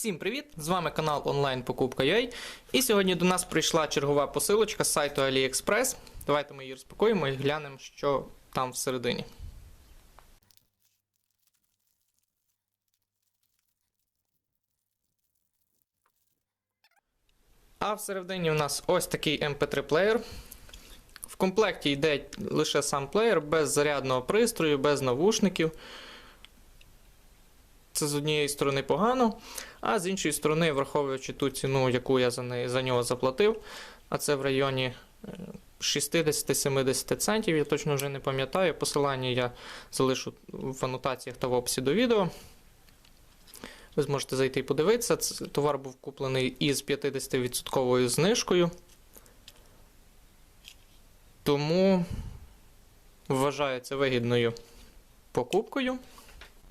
Всім привіт! З вами канал онлайн покупка.ua І сьогодні до нас прийшла чергова посилочка з сайту AliExpress. Давайте ми її розпакуємо і глянемо, що там всередині. А всередині у нас ось такий MP3 плеєр. В комплекті йде лише сам плеєр без зарядного пристрою, без навушників. Це з однієї сторони погано, а з іншої сторони, враховуючи ту ціну, яку я за, неї, за нього заплатив, а це в районі е, 60-70 центів, я точно вже не пам'ятаю. Посилання я залишу в анотаціях та в описі до відео. Ви зможете зайти і подивитися. Товар був куплений із 50% знижкою. Тому вважаю це вигідною покупкою.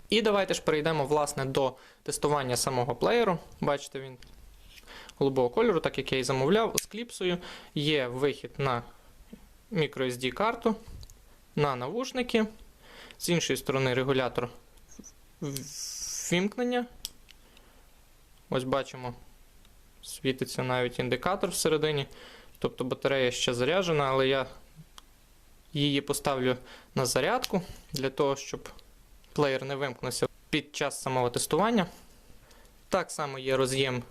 І давайте ж перейдемо власне до тестування самого плеєру. Бачите, він голубого кольору, так як я і замовляв, з кліпсою. Є вихід на microSD карту, на навушники. З іншої сторони регулятор ввімкнення. Ось бачимо, світиться навіть індикатор всередині. Тобто батарея ще заряджена, але я її поставлю на зарядку для того, щоб плеєр не вимкнувся під час самого тестування. Так само є роз'єм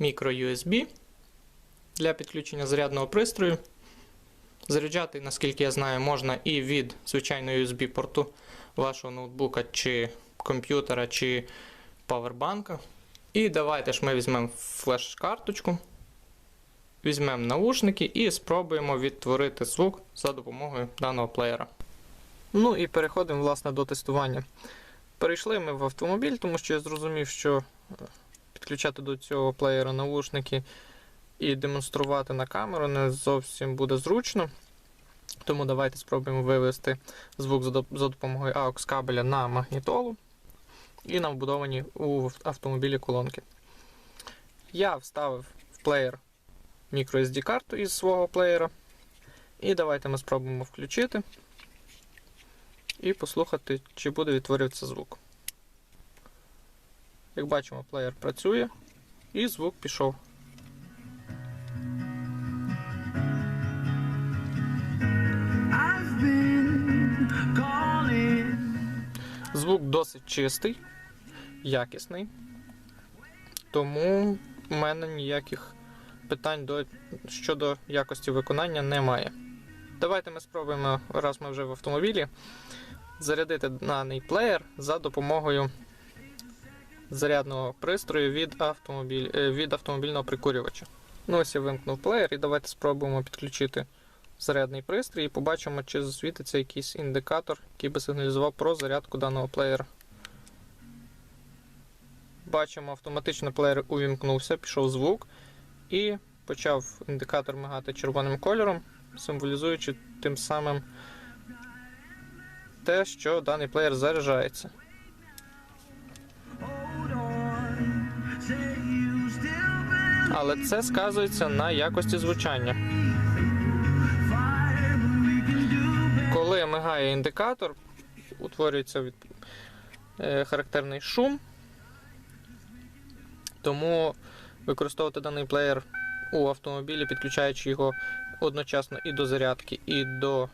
microUSB для підключення зарядного пристрою. Заряджати, наскільки я знаю, можна і від звичайного USB-порту вашого ноутбука чи комп'ютера, чи павербанка. І давайте ж ми візьмемо флеш-карточку, візьмемо наушники і спробуємо відтворити звук за допомогою даного плеєра. Ну і переходимо власне до тестування. Перейшли ми в автомобіль, тому що я зрозумів, що підключати до цього плеєра наушники і демонструвати на камеру не зовсім буде зручно. Тому давайте спробуємо вивести звук за допомогою AUX кабеля на магнітолу і на вбудовані у автомобілі колонки. Я вставив в плеєр microSD карту із свого плеєра. І давайте ми спробуємо включити і послухати, чи буде відтворюватися звук. Як бачимо, плеєр працює і звук пішов. Звук досить чистий, якісний, тому в мене ніяких питань до, щодо якості виконання немає. Давайте ми спробуємо, раз ми вже в автомобілі, зарядити даний плеєр за допомогою зарядного пристрою від, автомобіль, від автомобільного прикурювача. Ну Ось я вимкнув плеєр і давайте спробуємо підключити зарядний пристрій і побачимо, чи засвітиться якийсь індикатор, який би сигналізував про зарядку даного плеєра. Бачимо, автоматично плеєр увімкнувся, пішов звук і почав індикатор мигати червоним кольором, символізуючи тим самим те, що даний плеєр заряджається. Але це сказується на якості звучання. Коли мигає індикатор, утворюється від... е, характерний шум, тому використовувати даний плеєр у автомобілі, підключаючи його одночасно і до зарядки, і до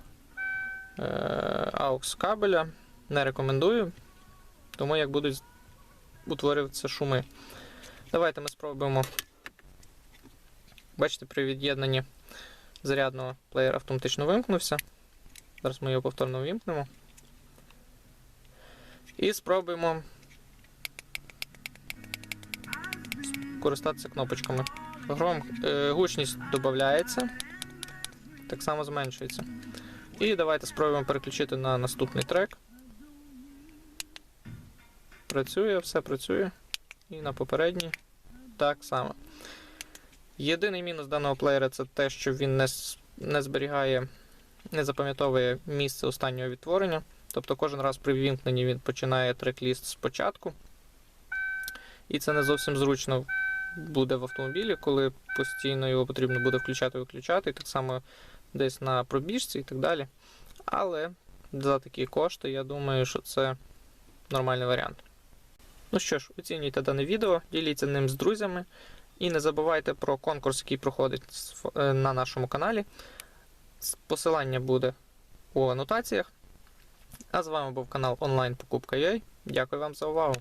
AUX кабеля, не рекомендую, тому як будуть утворюватися шуми. Давайте ми спробуємо. Бачите, при від'єднанні зарядного плеєр автоматично вимкнувся. Зараз ми його повторно вимкнемо. І спробуємо користатися кнопочками. Гром, е, Гучність додається, так само зменшується. І давайте спробуємо переключити на наступний трек. Працює, все працює. І на попередній так само. Єдиний мінус даного плеєра це те, що він не, не зберігає, не запам'ятовує місце останнього відтворення. Тобто кожен раз при ввімкненні він починає трек-ліст спочатку. І це не зовсім зручно буде в автомобілі, коли постійно його потрібно буде включати-виключати, і так само десь на пробіжці і так далі. Але за такі кошти, я думаю, що це нормальний варіант. Ну що ж, оцінюйте дане відео, діліться ним з друзями і не забувайте про конкурс, який проходить е, на нашому каналі. Посилання буде у анотаціях. А з вами був канал онлайн Покупка.ua. Дякую вам за увагу.